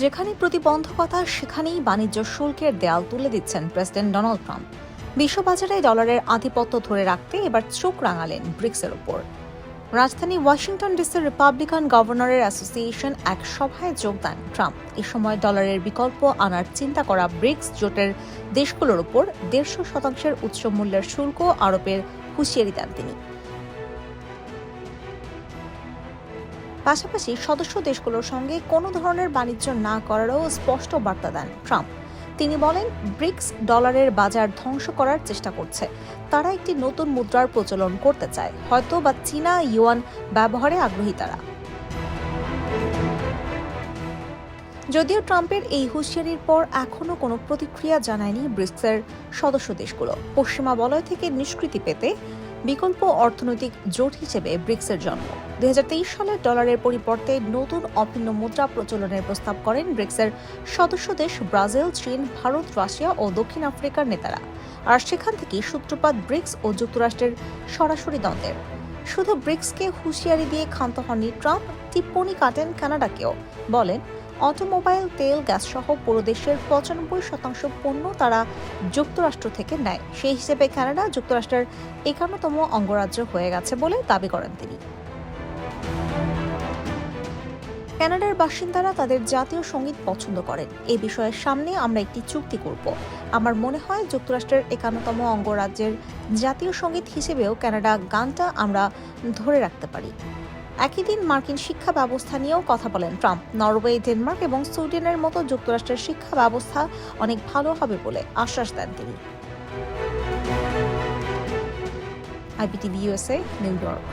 যেখানে প্রতিবন্ধকতা, সেখানেই বাণিজ্য শুল্কের দেয়াল তুলে দিচ্ছেন প্রেসিডেন্ট ডোনাল্ড ট্রাম্প। বিশ্ববাজারে ডলারের আধিপত্য ধরে রাখতে এবার চোখ রাঙালেন ব্রিক্সের ওপর। রাজধানী ওয়াশিংটন ডিসির রিপাবলিকান গভর্নরের অ্যাসোসিয়েশন এক সভায় যোগ দেন ট্রাম্প। এ সময় ডলারের বিকল্প আনার চিন্তা করা ব্রিক্স জোটের দেশগুলোর ওপর দেড়শো শতাংশের উচ্চ মূল্যের শুল্ক আরোপের হুঁশিয়ারি দেন তিনি। পাশাপাশি সদস্য দেশগুলোর সঙ্গে কোনো ধরনের বাণিজ্য না করারও স্পষ্ট বার্তা দেন ট্রাম্প। তিনি বলেন, ব্রিক্স ডলারের বাজার ধ্বংস করার চেষ্টা করছে। তারা একটি নতুন মুদ্রার প্রচলন করতে চায়। হয়তো বা চীনা ইউয়ান ব্যবহারে আগ্রহী তারা। যদিও ট্রাম্পের এই হুঁশিয়ারির পর এখনও কোনো প্রতিক্রিয়া জানায়নি ব্রিক্সের সদস্য দেশগুলো। পশ্চিমা বলয় থেকে নিষ্কৃতি পেতে বিকল্প অর্থনৈতিক জোট হিসেবে ব্রিক্সের জন্ম। দুই সালের ডলারের পরিবর্তে নতুন অভিন্ন মুদ্রা প্রচলনের প্রস্তাব করেন ব্রিক্সের সদস্য দেশ ব্রাজিল, চীন, ভারত, রাশিয়া ও দক্ষিণ আফ্রিকার নেতারা। আর সেখান থেকেই সূত্রপাত ব্রিক্স ও যুক্তরাষ্ট্রের সরাসরি দ্বন্দ্বের। শুধু ব্রিক্সকে হুঁশিয়ারি দিয়ে ক্ষান্ত হননি ট্রাম্প, টিপ্পনি কাটেন কানাডাকেও, বলেন অটোমোবাইল, তেল গ্যাস সহ পুরো দেশের পঁচানব্বই শতাংশ পণ্য তারা যুক্তরাষ্ট্র থেকে নেয়। সেই হিসেবে কানাডা যুক্তরাষ্ট্রের একান্নতম অঙ্গরাজ্য হয়ে গেছে বলে দাবি করেন তিনি। কানাডার বাসিন্দারা তাদের জাতীয় সংগীত পছন্দ করেন। এই বিষয়ের সামনে আমরা একটি চুক্তি করব। আমার মনে হয় যুক্তরাষ্ট্রের একান্নতম অঙ্গরাজ্যের জাতীয় সংগীত হিসেবেও কানাডা গানটা আমরা ধরে রাখতে পারি। একই দিন মার্কিন শিক্ষা ব্যবস্থা নিয়েও কথা বলেন ট্রাম্প। নরওয়ে, ডেনমার্ক এবং সুইডেনের মতো যুক্তরাষ্ট্রের শিক্ষা ব্যবস্থা অনেক ভালো হবে বলে আশ্বাস দেন তিনি। IPTV USA New York.